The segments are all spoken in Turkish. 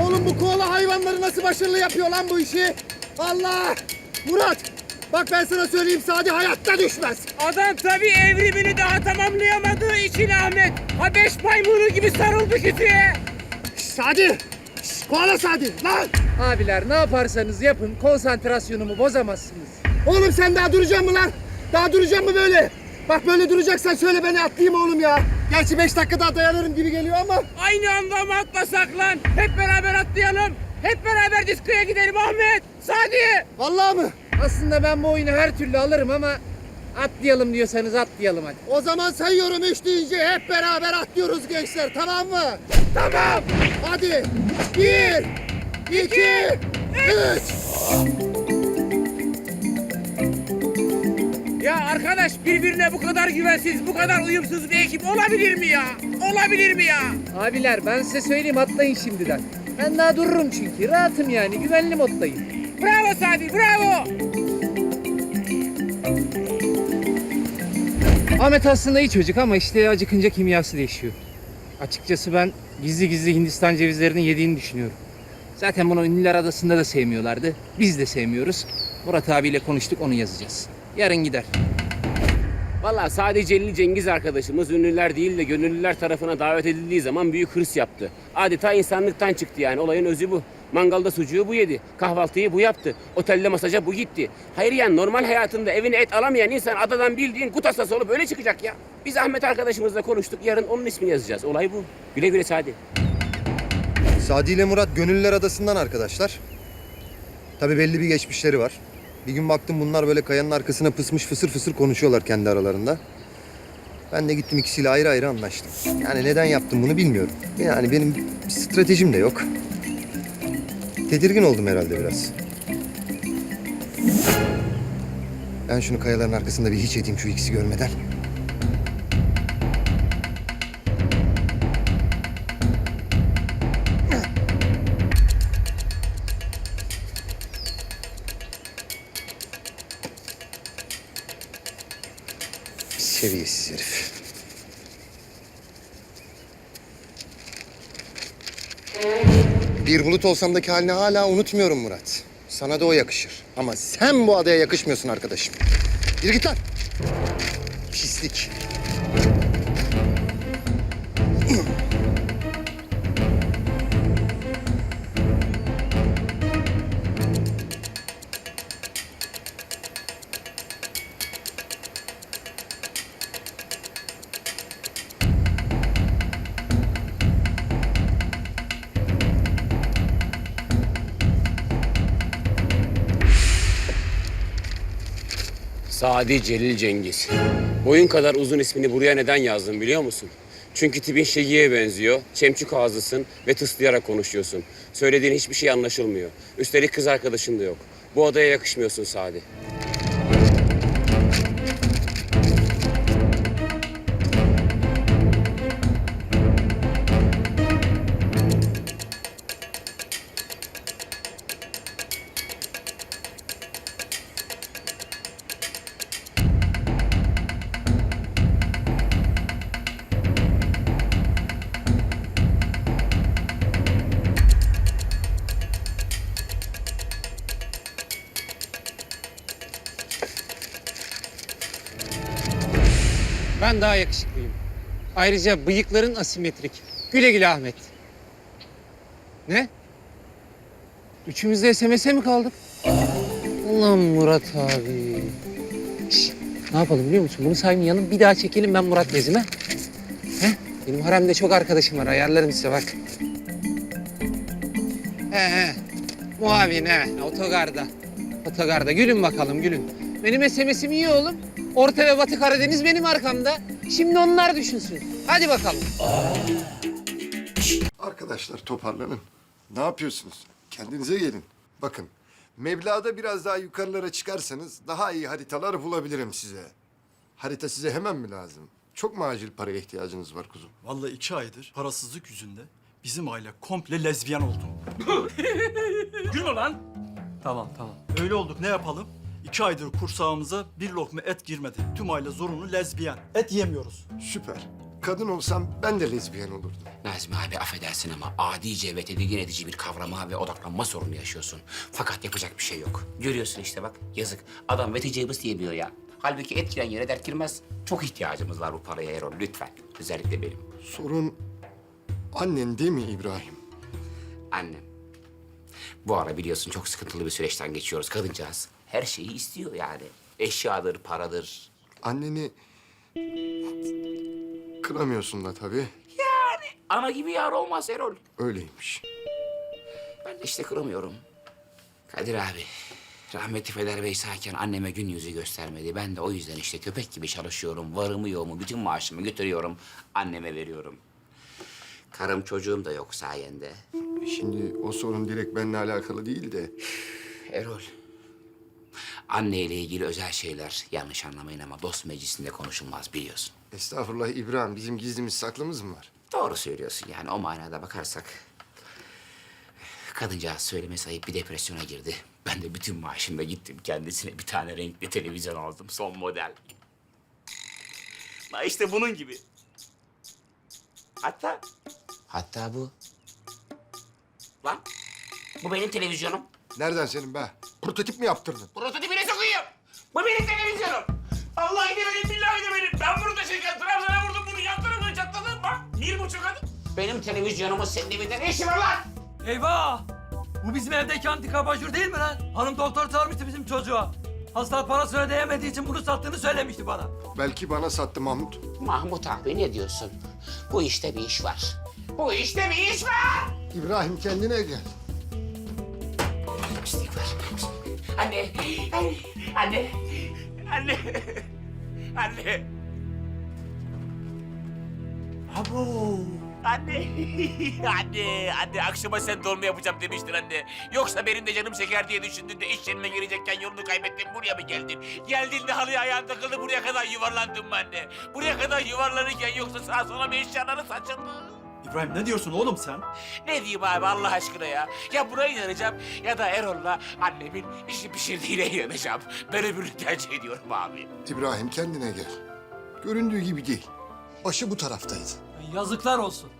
Oğlum bu koala hayvanları nasıl başarılı yapıyor lan bu işi? Allah! Murat! Bak ben sana söyleyeyim Sadi hayatta düşmez. Adam tabii evrimini daha tamamlayamadığı için Ahmet. Habeş maymunu gibi sarıldı kütüğe. Şş, Sadi! Şş, koala Sadi! Lan! Abiler ne yaparsanız yapın konsantrasyonumu bozamazsınız. Oğlum sen daha duracaksın mı lan? Daha duracaksın mı böyle? Bak böyle duracaksan söyle beni atlayayım oğlum ya. Gerçi beş dakika daha dayanırım gibi geliyor ama. Aynı anda mı atlasak lan? Hep beraber atlayalım. Hep beraber diskoya gidelim Ahmet. Sadi. Vallahi mı? Aslında ben bu oyunu her türlü alırım ama atlayalım diyorsanız atlayalım hadi. O zaman sayıyorum üç deyince hep beraber atlıyoruz gençler tamam mı? Tamam. Hadi. Bir, iki, üç. Ya arkadaş birbirine bu kadar güvensiz, bu kadar uyumsuz bir ekip olabilir mi ya? Olabilir mi ya? Abiler ben size söyleyeyim atlayın şimdiden. Ben daha dururum çünkü rahatım yani güvenli moddayım. Bravo Sadi, bravo. Ahmet aslında iyi çocuk ama işte acıkınca kimyası değişiyor. Açıkçası ben gizli gizli Hindistan cevizlerini yediğini düşünüyorum. Zaten bunu Ünlüler Adası'nda da sevmiyorlardı. Biz de sevmiyoruz. Murat abiyle konuştuk onu yazacağız. Yarın gider. Valla sadece Celil Cengiz arkadaşımız ünlüler değil de gönüllüler tarafına davet edildiği zaman büyük hırs yaptı. Adeta insanlıktan çıktı yani olayın özü bu. Mangalda sucuğu bu yedi, kahvaltıyı bu yaptı, otelde masaja bu gitti. Hayır yani normal hayatında evine et alamayan insan adadan bildiğin kut hastası olup öyle çıkacak ya. Biz Ahmet arkadaşımızla konuştuk, yarın onun ismini yazacağız. Olay bu. Güle güle Sadi. Sadi ile Murat Gönüllüler Adası'ndan arkadaşlar. Tabii belli bir geçmişleri var. Bir gün baktım bunlar böyle kayanın arkasına pısmış fısır fısır konuşuyorlar kendi aralarında. Ben de gittim ikisiyle ayrı ayrı anlaştım. Yani neden yaptım bunu bilmiyorum. Yani benim bir stratejim de yok. Tedirgin oldum herhalde biraz. Ben şunu kayaların arkasında bir hiç edeyim şu ikisi görmeden. Seviyesiz herif. Bir bulut olsamdaki halini hala unutmuyorum Murat. Sana da o yakışır. Ama sen bu adaya yakışmıyorsun arkadaşım. Yürü git lan. Sadi Celil Cengiz. Boyun kadar uzun ismini buraya neden yazdım biliyor musun? Çünkü tipin Şegi'ye benziyor, çemçük ağzısın ve tıslayarak konuşuyorsun. Söylediğin hiçbir şey anlaşılmıyor. Üstelik kız arkadaşın da yok. Bu adaya yakışmıyorsun Sadi. Ben daha yakışıklıyım. Ayrıca bıyıkların asimetrik. Güle güle Ahmet. Ne? Üçümüz de SMS'e mi kaldık? Ulan Murat abi. Şş, ne yapalım biliyor musun? Bunu saymayalım. Bir daha çekelim ben Murat Bezim'e. He? Benim haremde çok arkadaşım var. Ayarlarım size bak. He he. Muavin he. Otogarda. Otogarda. Gülün bakalım gülün. Benim SMS'im iyi oğlum. Orta ve Batı Karadeniz benim arkamda. Şimdi onlar düşünsün. Hadi bakalım. Arkadaşlar toparlanın. Ne yapıyorsunuz? Kendinize gelin. Bakın, meblağda biraz daha yukarılara çıkarsanız daha iyi haritalar bulabilirim size. Harita size hemen mi lazım? Çok mu acil paraya ihtiyacınız var kuzum? Vallahi iki aydır parasızlık yüzünde bizim aile komple lezbiyen oldu. Gülme lan. Tamam tamam. Öyle olduk ne yapalım? İki aydır kursağımıza bir lokma et girmedi. Tüm aile zorunlu lezbiyen. Et yemiyoruz. Süper. kadın olsam ben de lezbiyen olurdum. Nazmi abi affedersin ama adice ve tedirgin edici bir kavrama ve odaklanma sorunu yaşıyorsun. Fakat yapacak bir şey yok. Görüyorsun işte bak yazık. Adam veticebus diyemiyor ya. Halbuki etkilen yere dert girmez. Çok ihtiyacımız var bu paraya Erol lütfen. Özellikle benim. Sorun annen değil mi İbrahim? Annem. Bu ara biliyorsun çok sıkıntılı bir süreçten geçiyoruz kadıncağız. Her şeyi istiyor yani. Eşyadır, paradır. Anneni kıramıyorsun da tabii. Ana gibi yar olmaz Erol. Öyleymiş. Ben de işte kıramıyorum. Kadir abi, rahmetli Feder Bey sağken anneme gün yüzü göstermedi. Ben de o yüzden işte köpek gibi çalışıyorum. Varımı yoğumu, bütün maaşımı götürüyorum. Anneme veriyorum. Karım çocuğum da yok sayende. Şimdi o sorun direkt benimle alakalı değil de Erol, anneyle ilgili özel şeyler yanlış anlamayın ama dost meclisinde konuşulmaz biliyorsun. estağfurullah İbrahim bizim gizlimiz saklımız mı var? Doğru söylüyorsun yani o manada bakarsak. Kadıncağız söylemesi ayıp bir depresyona girdi. Ben de bütün maaşımla gittim kendisine bir tane renkli televizyon aldım son model. Ha işte bunun gibi. Hatta... Hatta bu. Lan bu benim televizyonum. Nereden senin be? Prototip mi yaptırdın? Sokuyum. Bu benim televizyonum. Vallahi de benim, billahi de benim. Ben bunu taşırken Trabzon'a vurdum bunu yan tarafına çatladım. Bak bir buçuk adım. Benim televizyonumun senin evinde ne işi var lan? Eyvah! Bu bizim evdeki antika abajur değil mi lan? Hanım doktor çağırmıştı bizim çocuğa. Hasta parasını ödeyemediği için bunu sattığını söylemişti bana. Belki bana sattı Mahmut. Mahmut abi ne diyorsun? Bu işte bir iş var. Bu işte bir iş var. İbrahim kendine gel. Anne, anne, anne, anne, anne. Abo. Anne, anne, anne akşama sen dolma yapacağım demiştin anne. Yoksa benim de canım çeker diye düşündün de iş yerine girecekken yolunu kaybettin buraya mı geldin? Geldin de halıya ayağın takıldı buraya kadar yuvarlandın mı anne? Buraya kadar yuvarlanırken yoksa sağa sola mı eşyaları saçıldı? İbrahim ne diyorsun oğlum sen? Ne diyeyim abi Allah aşkına ya? Ya buna inanacağım ya da Erol'la annemin işi pişirdiğine inanacağım. Ben öbürünü tercih ediyorum abi. İbrahim kendine gel. Göründüğü gibi değil. Başı bu taraftaydı. Yazıklar olsun.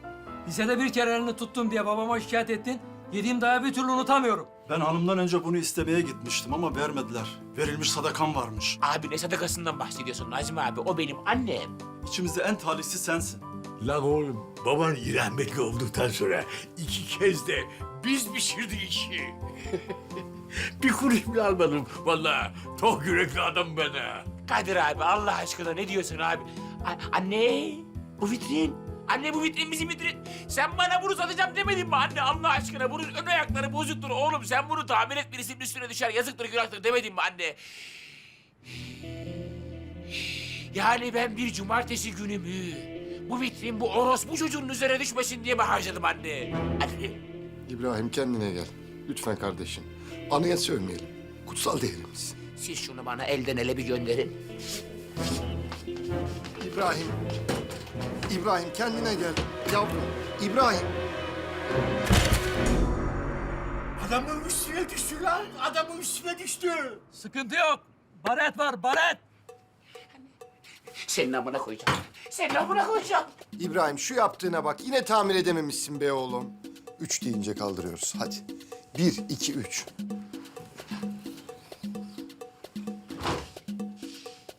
Lisede bir kere elini tuttum diye babama şikayet ettin. Yediğim dayağı bir türlü unutamıyorum. Ben hanımdan önce bunu istemeye gitmiştim ama vermediler. Verilmiş sadakam varmış. Abi ne sadakasından bahsediyorsun Nazmi abi? O benim annem. İçimizde en talihsi sensin. Lan oğlum, baban rahmetli olduktan sonra iki kez de biz pişirdik işi. bir kuruş bile almadım. Vallahi tok yürekli adam ben ha. Kadir abi Allah aşkına ne diyorsun abi? A- anne bu vitrin. Anne bu vitrin bizim vitrin. Sen bana bunu satacağım demedin mi anne Allah aşkına? Bunun ön ayakları bozuktur oğlum. Sen bunu tamir et birisinin üstüne düşer. Yazıktır günahtır demedin mi anne? Yani ben bir cumartesi günümü bu vitrin bu orospu çocuğunun üzerine düşmesin diye mi harcadım anne? Anne. İbrahim kendine gel. Lütfen kardeşim. Anıya sövmeyelim. Kutsal değerimiz. Siz şunu bana elden ele bir gönderin. İbrahim. İbrahim kendine gel. Yavrum. İbrahim. Adamın üstüne düştü lan. Adamın üstüne düştü. Sıkıntı yok. Baret var, baret. Senin amına koyacağım. Senin amına koyacağım. İbrahim şu yaptığına bak. Yine tamir edememişsin be oğlum. Üç deyince kaldırıyoruz. Hadi. Bir, iki, üç.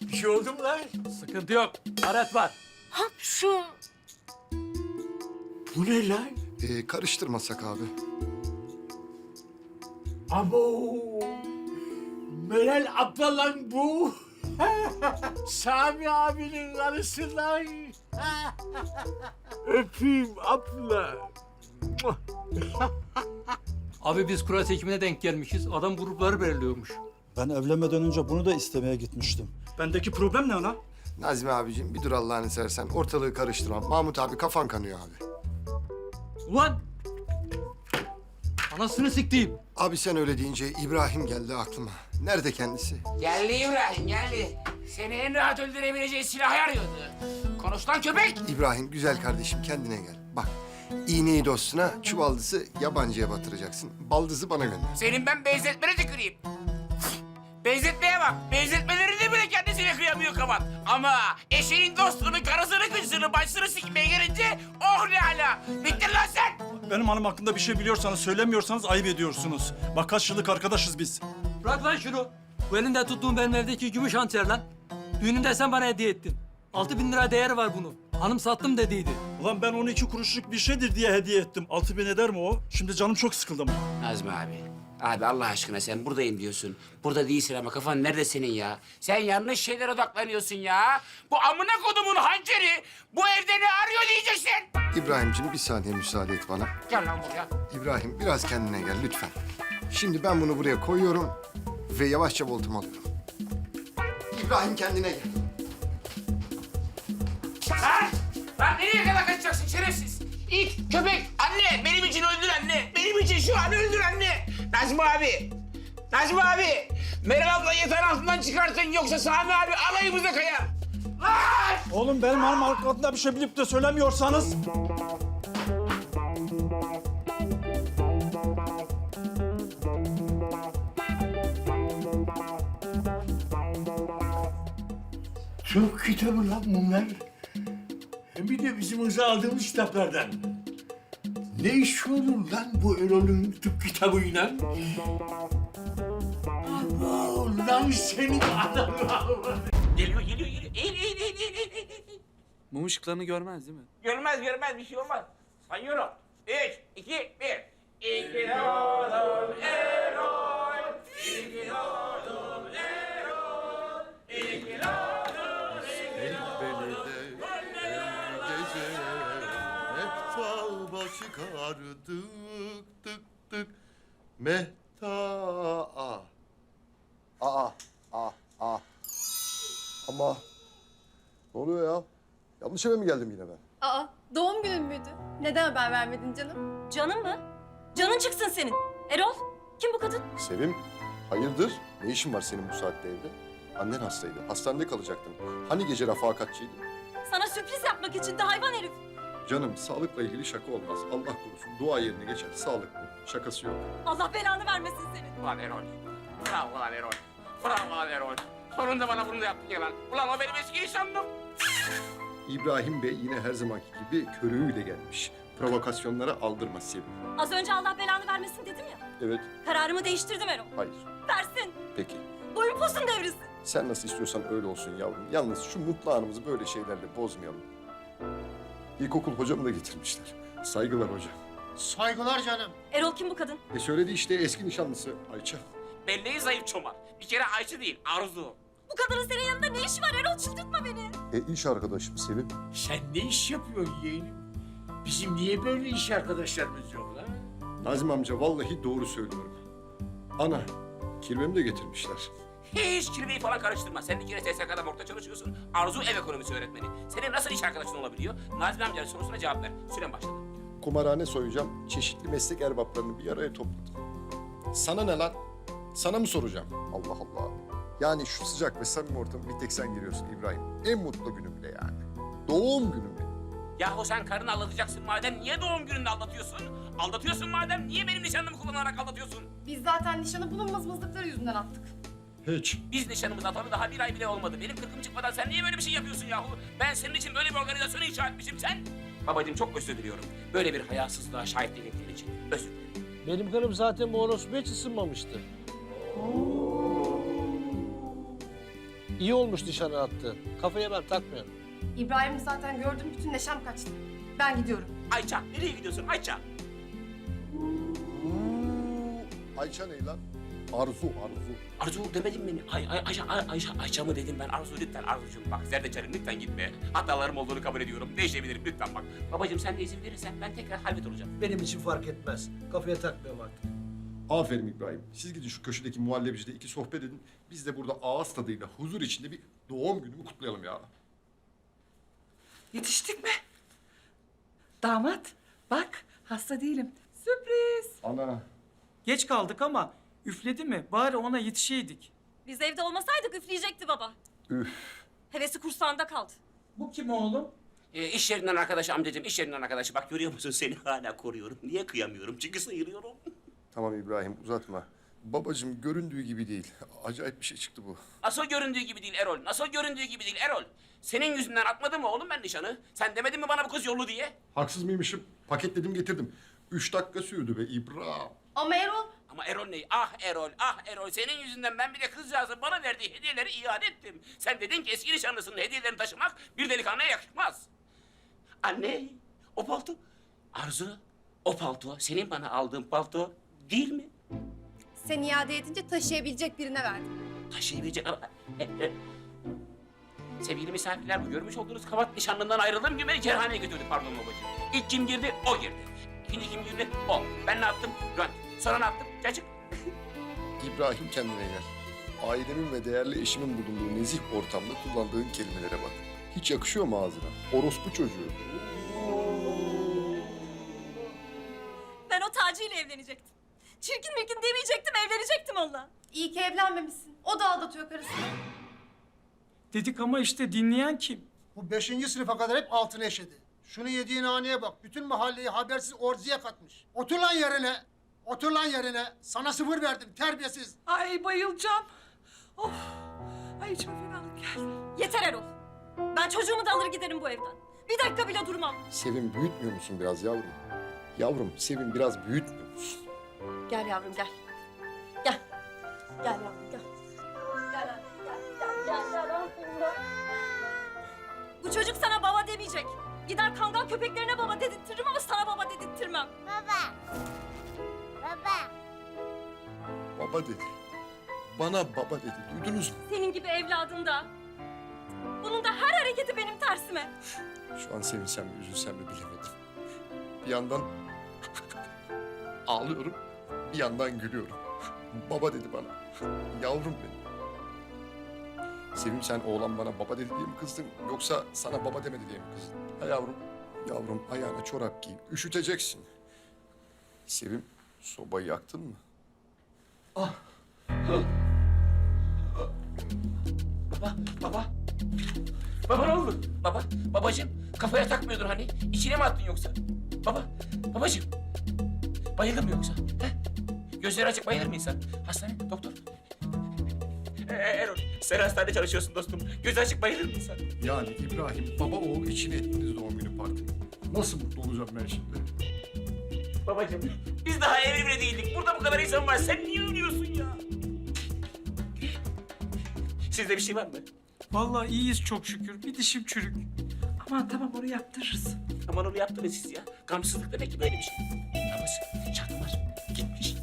Bir şey oldu mu lan? Sıkıntı yok. Baret var. Bu ne lan? Ee, karıştırmasak abi. Abo. Meral abla lan bu. Sami abinin karısı lan. Öpeyim abla. Abi biz kura çekimine denk gelmişiz. Adam grupları belirliyormuş. Ben evlenmeden önce bunu da istemeye gitmiştim. Bendeki problem ne lan? Nazmi abicim bir dur Allah'ını seversen. Ortalığı karıştırma. Mahmut abi kafan kanıyor abi. Ulan! Anasını siktiğim. Abi sen öyle deyince İbrahim geldi aklıma. Nerede kendisi? Geldi İbrahim geldi. Seni en rahat öldürebileceği silahı arıyordu. Konuş lan köpek. İbrahim güzel kardeşim kendine gel. Bak iğneyi dostuna, çuvaldızı yabancıya batıracaksın. Baldızı bana gönder. Senin ben benzetmene tüküreyim. Benzetmeye bak. Benzetmelerinde bile kendisi annesine kıyamıyor kavat. Ama eşeğin dostunu, karısını, kızını, başını sikmeye gelince oh ne ala. Bittin lan sen. Benim hanım hakkında bir şey biliyorsanız söylemiyorsanız ayıp ediyorsunuz. Bak kaç yıllık arkadaşız biz. Bırak lan şunu. Bu elinde tuttuğum benim evdeki gümüş hançer lan. Düğünümde sen bana hediye ettin. Altı bin lira değeri var bunun. Hanım sattım dediydi. Ulan ben 12 kuruşluk bir şeydir diye hediye ettim. Altı bin eder mi o? Şimdi canım çok sıkıldı ama. Nazmi abi. Abi Allah aşkına sen buradayım diyorsun. Burada değilsin ama kafan nerede senin ya? Sen yanlış şeylere odaklanıyorsun ya. Bu amına kodumun hançeri bu evde ne arıyor diyeceksin. İbrahim'cim bir saniye müsaade et bana. Gel lan buraya. İbrahim biraz kendine gel lütfen. Şimdi ben bunu buraya koyuyorum ve yavaşça voltumu alıyorum. İbrahim kendine gel. Lan! Lan nereye kadar kaçacaksın şerefsiz? İt, köpek, anne benim için öldür anne. Benim için şu an öldür anne. Nazmi abi. Nazmi abi. Meral abla yatağın altından çıkartın yoksa Sami abi alayımıza kayar. Lan! Oğlum benim hanım hakkında bir şey bilip de söylemiyorsanız... Çok kitabı lan bunlar. Hem bir de bizim hıza aldığımız kitaplardan. Ne iş olur lan bu Erol'ün tıp kitabıyla? Lan senin adamı. Geliyor, geliyor, geliyor. Eğil, eğil, eğil, eğil, eğil, eğil. Mum ışıklarını görmez değil mi? Görmez, görmez. Bir şey olmaz. Sayıyorum. Üç, iki, bir. İki doğdun Erol. İki doğdun Erol. İki doğdun Beni çıkardık tık tık mehta aa aa aa aa ama ne oluyor ya? Yanlış eve mi geldim yine ben? Aa, doğum günün müydü? Neden haber vermedin canım? Canın mı? Canın çıksın senin. Erol, kim bu kadın? Sevim, hayırdır? Ne işin var senin bu saatte evde? Annen hastaydı. Hastanede kalacaktın. Hani gece refakatçiydin? Sana sürpriz yapmak için de hayvan herif. Canım sağlıkla ilgili şaka olmaz. Allah korusun. Dua yerine geçer. Sağlık bu. Şakası yok. Allah belanı vermesin senin. Ulan Erol. Bravo lan Erol. Bravo lan Erol. Sonunda bana bunu da yaptın ya lan. Ulan o benim eski nişanlım. İbrahim Bey yine her zamanki gibi körüğüyle gelmiş. Provokasyonlara aldırmaz Sevim. Az önce Allah belanı vermesin dedim ya. Evet, Kararımı değiştirdim Erol. hayır. Versin. Peki. Boyun posun devrilsin. Sen nasıl istiyorsan öyle olsun yavrum. Yalnız şu mutlu anımızı böyle şeylerle bozmayalım. İlkokul hocamı da getirmişler. Saygılar hocam. Saygılar canım. Erol kim bu kadın? E söyledi işte eski nişanlısı Ayça. Belleği zayıf çomar. Bir kere Ayşe değil, Arzu. Bu kadının senin yanında ne işi var Erol? Çıldırtma beni. E iş arkadaşım Sevim. Sen ne iş yapıyorsun yeğenim? Bizim niye böyle iş arkadaşlarımız yok lan? Nazım amca vallahi doğru söylüyorum. Ana, kirvemi de getirmişler. Hiç kirliyi falan karıştırma. Sen bir kere SSK'da morgda çalışıyorsun. Arzu ev ekonomisi öğretmeni. Senin nasıl iş arkadaşın olabiliyor? Nazmi amcanın sorusuna cevap ver. Süren başladı. Kumarhane soyacağım. Çeşitli meslek erbaplarını bir araya topladım. Sana ne lan? Sana mı soracağım? Allah Allah. Yani şu sıcak ve samimi ortamı bir tek sen giriyorsun İbrahim. En mutlu günümde yani. Doğum günümde. Yahu sen karını aldatacaksın madem niye doğum gününde aldatıyorsun? Aldatıyorsun madem niye benim nişanlımı kullanarak aldatıyorsun? Biz zaten nişanı bunun mızmızlıkları yüzünden attık. Hiç. Biz nişanımızı atalı daha bir ay bile olmadı. Benim kırkım çıkmadan sen niye böyle bir şey yapıyorsun yahu? Ben senin için böyle bir organizasyonu inşa etmişim sen. Babacığım çok özür diliyorum. Böyle bir hayasızlığa şahitlik ettiğin için özür dilerim. Benim karım zaten bu orospu hiç ısınmamıştı. İyi olmuş nişanı attı. Kafaya ben takmıyorum. İbrahim'i zaten gördüm, bütün neşem kaçtı. Ben gidiyorum. Ayça nereye gidiyorsun Ayça? Ayça ne lan? Arzu, Arzu. Arzu demedim mi? Ay, ay, Ayşe, ay, Ayşe, Ayça mı dedim ben? Arzu lütfen Arzucuğum bak zerdeçalım lütfen gitme. Hatalarım olduğunu kabul ediyorum. Değişebilirim lütfen bak. Babacığım sen de izin verirsen ben tekrar halvet olacağım. Benim için fark etmez. Kafaya takmıyorum artık. Aferin İbrahim. Siz gidin şu köşedeki muhallebicide iki sohbet edin. Biz de burada ağız tadıyla huzur içinde bir doğum günümü kutlayalım ya. Yetiştik mi? Damat, bak hasta değilim. Sürpriz. Ana. Geç kaldık ama üfledi mi? Bari ona yetişeydik. Biz evde olmasaydık üfleyecekti baba. Üf. Hevesi kursağında kaldı. Bu kim oğlum? Ee, iş yerinden arkadaşı amcacığım, iş yerinden arkadaşı. Bak görüyor musun seni hala koruyorum. Niye kıyamıyorum? Çünkü sayılıyorum. Tamam İbrahim uzatma. Babacığım göründüğü gibi değil. Acayip bir şey çıktı bu. Nasıl göründüğü gibi değil Erol? Nasıl göründüğü gibi değil Erol? Senin yüzünden atmadım mı oğlum ben nişanı? Sen demedin mi bana bu kız yollu diye? Haksız mıymışım? Paketledim getirdim. Üç dakika sürdü be İbrahim. Ama Erol Ama Erol ne? Ah Erol, ah Erol. Senin yüzünden ben bir de kızcağızın bana verdiği hediyeleri iade ettim. Sen dedin ki eski nişanlısının hediyelerini taşımak bir delikanlıya yakışmaz. Anne, o palto. Arzu, o palto senin bana aldığın palto değil mi? sen iade edince taşıyabilecek birine verdim. Taşıyabilecek ama... Sevgili misafirler bu görmüş olduğunuz kavat nişanlından ayrıldığım gün beni kerhaneye götürdü pardon babacığım. İlk kim girdi? O girdi. İkinci kim girdi? O. Ben ne yaptım? Rönt. Sonra ne yaptım? Cacık. İbrahim kendine gel. Ailemin ve değerli eşimin bulunduğu nezih ortamda kullandığın kelimelere bak. Hiç yakışıyor mu ağzına? Orospu çocuğu. Ben o Taci ile evlenecektim. Çirkin mirkin demeyecektim, evlenecektim onunla. İyi ki evlenmemişsin. O da aldatıyor karısını. Dedik ama işte dinleyen kim? Bu beşinci sınıfa kadar hep altını eşedi. Şunu yediğin haneye bak. Bütün mahalleyi habersiz orziye katmış. Otur lan yerine. Otur lan yerine. Sana sıfır verdim terbiyesiz. Ay bayılacağım. Of. Ay içime fenalık geldi. Yeter Erol. Ben çocuğumu da alır giderim bu evden. Bir dakika bile durmam. Sevim büyütmüyor musun biraz yavrum? Yavrum Sevim biraz büyütmüyor musun? Gel yavrum gel. Gel. Gel yavrum gel. Gel anne gel gel gel. Bu çocuk sana baba demeyecek. Gider kangal köpeklerine baba dedirtirim ama sana baba dedirttirmem. Baba dedi. Bana baba dedi. Duydunuz mu? Senin gibi evladın da. Bunun da her hareketi benim tersime. Şu an sevinsem mi üzülsem mi bilemedim. Bir yandan ağlıyorum, bir yandan gülüyorum. Baba dedi bana. Yavrum benim. Sevim sen oğlan bana baba dedi diye mi kızdın yoksa sana baba demedi diye mi kızdın? Ha yavrum, yavrum ayağına çorap giy, üşüteceksin. Sevim sobayı yaktın mı? Baba, baba. Baba ne oldu? Baba, babacığım. Kafaya takmıyordun hani. İçine mi attın yoksa? Baba, babacığım. Bayıldın mı yoksa? He? Gözleri açık bayılır mı insan? Hastane, doktor. Ee, Erol, sen hastanede çalışıyorsun dostum. Gözü açık bayılır mı insan? Yani İbrahim baba oğul için ettiniz doğum günü partimi. Nasıl mutlu olacağım ben şimdi? Babacığım, biz daha ev bile değildik. Burada bu kadar insan var. Sen niye ölüyorsun ya? Sizde bir şey var mı? Vallahi iyiyiz çok şükür. Bir dişim çürük. Aman tamam onu yaptırırız. Aman onu yaptınız siz ya. Gamsızlık demek ki böyle bir şey. Yalnız çakmalar gitmiş.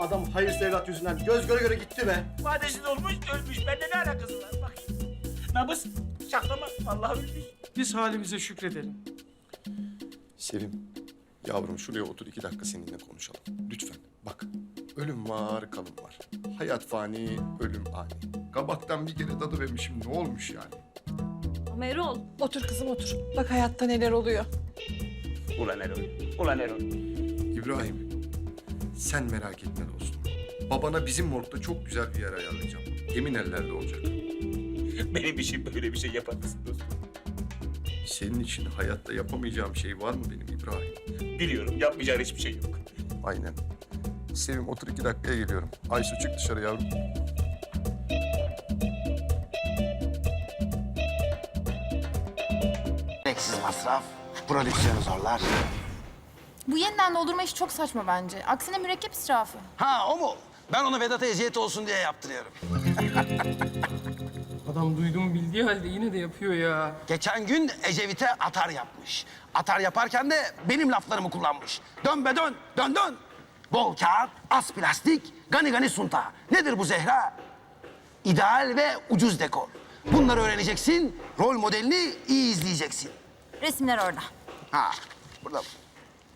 Adam hayırsız evlat yüzünden göz göre göre gitti be. Vadesiz olmuş, ölmüş. Bende ne alakası var? Bak. Nabız, şaklama. Vallahi ölmüş. Biz halimize şükredelim. Sevim, yavrum şuraya otur iki dakika seninle konuşalım. Lütfen. Bak, ölüm var, kalım var. Hayat fani, ölüm ani. Kabaktan bir kere tadı vermişim, ne olmuş yani? Ama Erol. Otur kızım otur. Bak hayatta neler oluyor. Ulan Erol, ulan Erol. İbrahim, sen merak etme dostum. Babana bizim morgda çok güzel bir yer ayarlayacağım. Emin ellerde olacak. Benim işim böyle bir şey yapar mısın dostum? Senin için hayatta yapamayacağım şey var mı benim İbrahim? Biliyorum, yapmayacağın hiçbir şey yok. Aynen. Sevim otur iki dakikaya geliyorum. Aysu çık dışarı yavrum. Gereksiz masraf, prodüksiyonu zorlar. Bu yeniden doldurma işi çok saçma bence. Aksine mürekkep israfı. Ha o mu? Ben onu Vedat'a eziyet olsun diye yaptırıyorum. Adam duyduğumu bildiği halde yine de yapıyor ya. Geçen gün Ecevit'e atar yapmış. Atar yaparken de benim laflarımı kullanmış. Dön be dön, dön dön. Bol kağıt, az plastik, gani gani sunta. Nedir bu Zehra? İdeal ve ucuz dekor. Bunları öğreneceksin, rol modelini iyi izleyeceksin. Resimler orada. Ha, burada.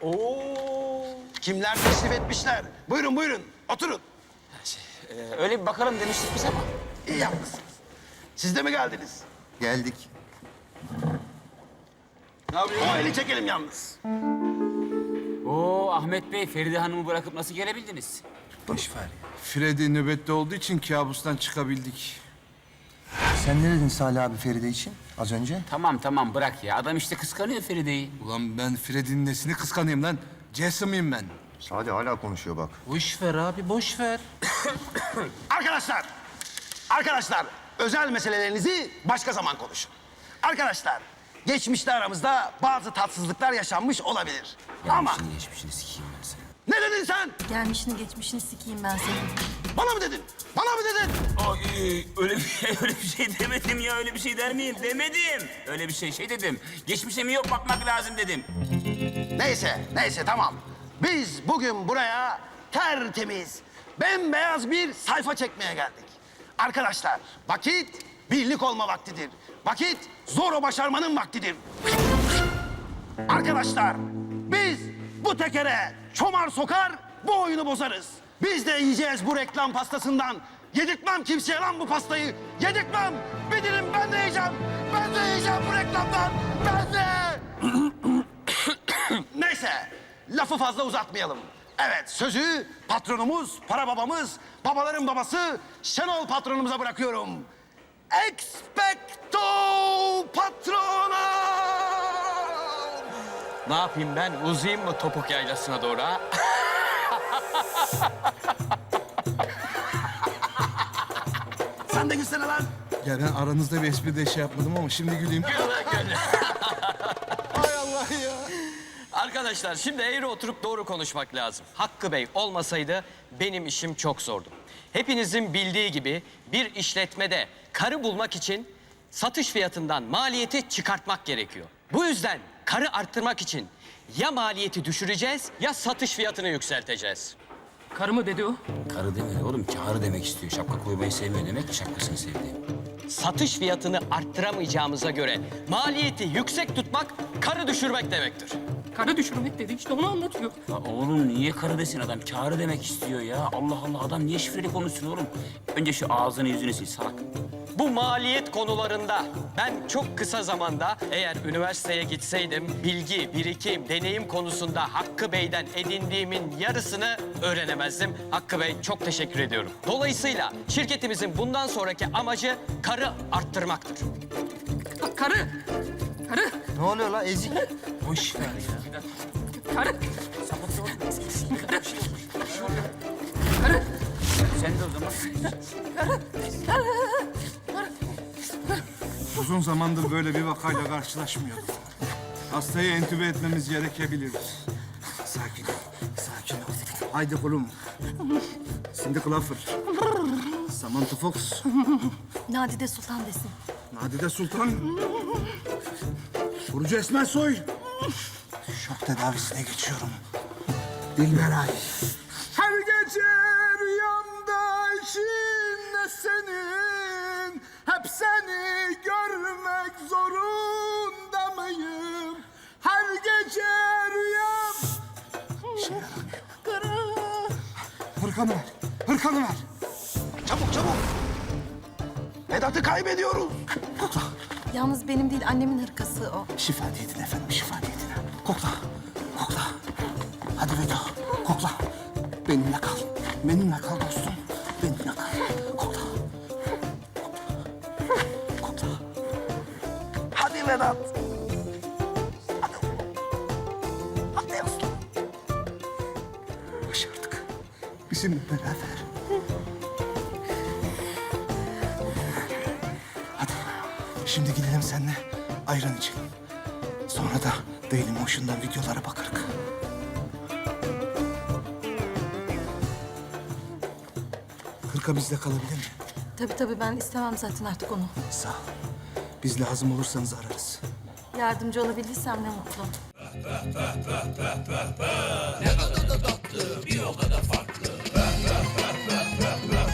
Oo. Kimler teşrif etmişler? Buyurun buyurun, oturun. Ee, öyle bir bakalım demiştik biz ama. İyi yapmışsınız. Siz de mi geldiniz? Geldik. O eli çekelim yalnız. Oo Ahmet Bey, Feride Hanım'ı bırakıp nasıl gelebildiniz? Boş ver ya. Freddy nöbette olduğu için kabustan çıkabildik. Sen ne dedin Salih abi Feride için az önce? Tamam tamam bırak ya. Adam işte kıskanıyor Feride'yi. Ulan ben Freddy'nin nesini kıskanayım lan? Jason'ıyım ben. Sadi hala konuşuyor bak. Boş ver abi boş ver. Arkadaşlar, arkadaşlar özel meselelerinizi başka zaman konuşun. Arkadaşlar, geçmişte aramızda bazı tatsızlıklar yaşanmış olabilir. Ama geçmişini sikeyim ben seni. ne dedin sen? Gelmişini geçmişini sikeyim ben senin. Bana mı dedin? Bana mı dedin? Ay, öyle bir şey, öyle bir şey demedim ya. Öyle bir şey der miyim? Demedim. Öyle bir şey şey dedim. Geçmişe mi yok bakmak lazım dedim. Neyse, neyse tamam. Biz bugün buraya tertemiz, bembeyaz bir sayfa çekmeye geldik. Arkadaşlar, vakit birlik olma vaktidir. Vakit zor başarmanın vaktidir. Arkadaşlar, biz bu tekere çomar sokar, bu oyunu bozarız. Biz de yiyeceğiz bu reklam pastasından. Yedirtmem kimseye lan bu pastayı. Yedirtmem. Bir dilim ben de yiyeceğim. Ben de yiyeceğim bu reklamdan. Ben de. Neyse, lafı fazla uzatmayalım. Evet, sözü patronumuz, para babamız, babaların babası Şenol patronumuza bırakıyorum. Expecto patrona! Ne yapayım ben? Uzayayım mı topuk yaylasına doğru ha? Sen de gülsene lan. Ya ben aranızda bir espri de şey yapmadım ama şimdi güleyim. Arkadaşlar şimdi eğri oturup doğru konuşmak lazım. Hakkı Bey olmasaydı benim işim çok zordu. Hepinizin bildiği gibi bir işletmede karı bulmak için satış fiyatından maliyeti çıkartmak gerekiyor. Bu yüzden karı arttırmak için ya maliyeti düşüreceğiz ya satış fiyatını yükselteceğiz. Karı mı dedi o? Karı demedi oğlum. Karı demek istiyor. Şapka koymayı sevmiyor demek ki şapkasını sevdi. Satış fiyatını arttıramayacağımıza göre maliyeti yüksek tutmak karı düşürmek demektir. Karı düşürmek dedi işte onu anlatıyor. Ya oğlum niye karı desin adam? Karı demek istiyor ya. Allah Allah adam niye şifreli konuşsun oğlum? Önce şu ağzını yüzünü sil salak. Bu maliyet konularında ben çok kısa zamanda eğer üniversiteye gitseydim bilgi, birikim, deneyim konusunda Hakkı Bey'den edindiğimin yarısını öğrenemezdim. Hakkı Bey çok teşekkür ediyorum. Dolayısıyla şirketimizin bundan sonraki amacı karı arttırmaktır. Karı. Karı. Ne oluyor la ezik? Boş ver ya. Karı. Sen de o zaman. Uzun zamandır böyle bir vakayla karşılaşmıyordum. Hastayı entübe etmemiz gerekebilir. Sakin ol, sakin ol. Haydi kulum. Cindy Crawford. Samantha Fox. Nadide Sultan desin. Nadide Sultan. Burcu Esmer Soy. Şok tedavisine geçiyorum. Dilberay. Hırkanı ver. Hırkanı ver. Çabuk çabuk. Vedat'ı kaybediyoruz. Kokla. Yalnız benim değil annemin hırkası o. Şifa niyetine efendim, şifa niyetine. Kokla, kokla. Hadi Veda, kokla. Benimle kal. Benimle kal dostum. Benimle kal. Kokla. Kokla. Hadi Vedat. Bizimle beraber. Hadi. Şimdi gidelim seninle ayran içelim. Sonra da Daily Motion'dan videolara bakarız. Hırka bizde kalabilir mi? Tabii tabii ben istemem zaten artık onu. Sağ ol. Biz lazım olursanız ararız. Yardımcı olabildiysem ne mutlu. blah, blah.